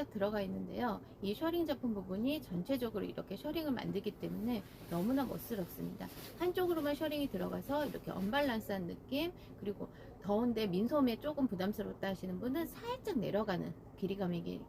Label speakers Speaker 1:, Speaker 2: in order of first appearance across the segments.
Speaker 1: 살짝 들어가 있는데요. 이 셔링 제품 부분이 전체적으로 이렇게 셔링을 만들기 때문에 너무나 멋스럽습니다. 한쪽으로만 셔링이 들어가서 이렇게 언밸런스한 느낌 그리고 더운데 민소매 조금 부담스럽다 하시는 분은 살짝 내려가는 길이감이기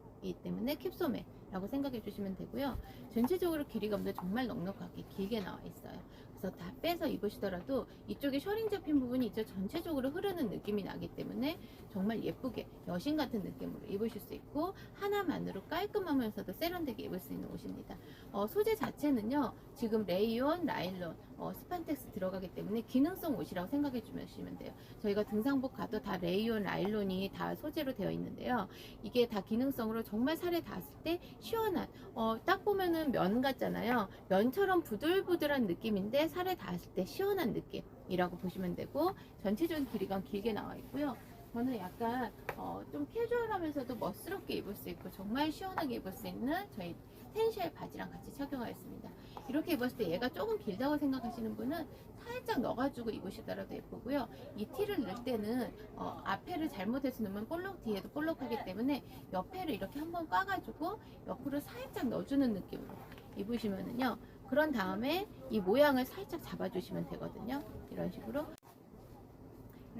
Speaker 1: 때문에 캡소매 라고 생각해 주시면 되고요. 전체적으로 길이감도 정말 넉넉하게 길게 나와 있어요. 그래서 다 빼서 입으시더라도 이쪽에 셔링 잡힌 부분이 이제 전체적으로 흐르는 느낌이 나기 때문에 정말 예쁘게 여신 같은 느낌으로 입으실 수 있고 하나만으로 깔끔하면서도 세련되게 입을 수 있는 옷입니다. 어, 소재 자체는요 지금 레이온, 라일론, 어, 스판텍스 들어가기 때문에 기능성 옷이라고 생각해 주시면 돼요. 저희가 등산복 가도 다 레이온, 라일론이 다 소재로 되어 있는데요. 이게 다 기능성으로 정말 살에 닿았을 때 시원한 어, 딱 보면은 면 같잖아요. 면처럼 부들부들한 느낌인데 살에 닿았을 때 시원한 느낌이라고 보시면 되고 전체적인 길이감 길게 나와 있고요. 저는 약간 어, 좀 캐주얼하면서도 멋스럽게 입을 수 있고 정말 시원하게 입을 수 있는 저희 텐쉘 바지랑 같이 착용하였습니다. 이렇게 입었을 때 얘가 조금 길다고 생각하시는 분은 살짝 넣어가지고 입으시더라도 예쁘고요. 이 티를 넣을 때는 어, 앞에를 잘못해서 넣으면 볼록 뒤에도 볼록하기 때문에 옆에를 이렇게 한번 꽈가지고 옆으로 살짝 넣어주는 느낌으로 입으시면은요. 그런 다음에 이 모양을 살짝 잡아주시면 되거든요. 이런 식으로.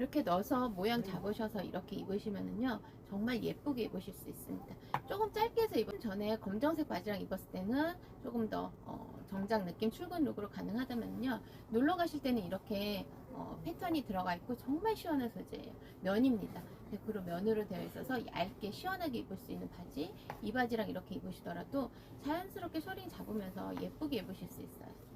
Speaker 1: 이렇게 넣어서 모양 잡으셔서 이렇게 입으시면은요 정말 예쁘게 입으실 수 있습니다. 조금 짧게 해서 입은 전에 검정색 바지랑 입었을 때는 조금 더 어, 정장 느낌 출근 룩으로 가능하다면요 놀러 가실 때는 이렇게 어, 패턴이 들어가 있고 정말 시원한 소재예요 면입니다. 100% 면으로 되어 있어서 얇게 시원하게 입을 수 있는 바지 이 바지랑 이렇게 입으시더라도 자연스럽게 셔링 잡으면서 예쁘게 입으실 수 있어요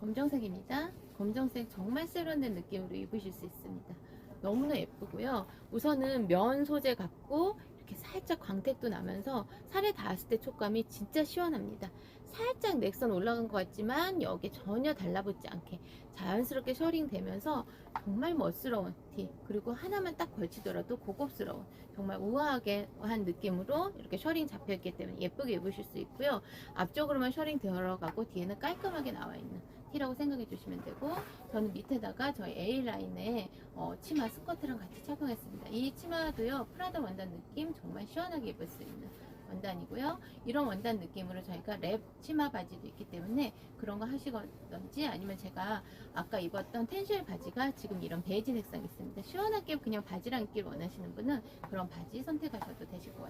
Speaker 1: 검정색입니다. 검정색 정말 세련된 느낌으로 입으실 수 있습니다. 너무나 예쁘고요. 우선은 면 소재 같고 이렇게 살짝 광택도 나면서 살에 닿았을 때 촉감이 진짜 시원합니다. 살짝 넥선 올라간 것 같지만 여기에 전혀 달라붙지 않게 자연스럽게 셔링 되면서 정말 멋스러운 티 그리고 하나만 딱 걸치더라도 고급스러운 정말 우아하게 한 느낌으로 이렇게 셔링 잡혀있기 때문에 예쁘게 입으실 수 있고요. 앞쪽으로만 셔링 들어가고 뒤에는 깔끔하게 나와 있는 티라고 생각해 주시면 되고 저는 밑에다가 저희 A라인의 어, 치마 스커트랑 같이 착용했습니다. 이 치마도요 프라다 원단 느낌 정말 시원하게 입을 수 있는 원단이고요. 이런 원단 느낌으로 저희가 랩 치마 바지도 있기 때문에 그런 거 하시던지 아니면 제가 아까 입었던 텐실 바지가 지금 이런 베이지 색상이 있습니다. 시원하게 그냥 바지랑 입길 원하시는 분은 그런 바지 선택하셔도 되실 것 같아요.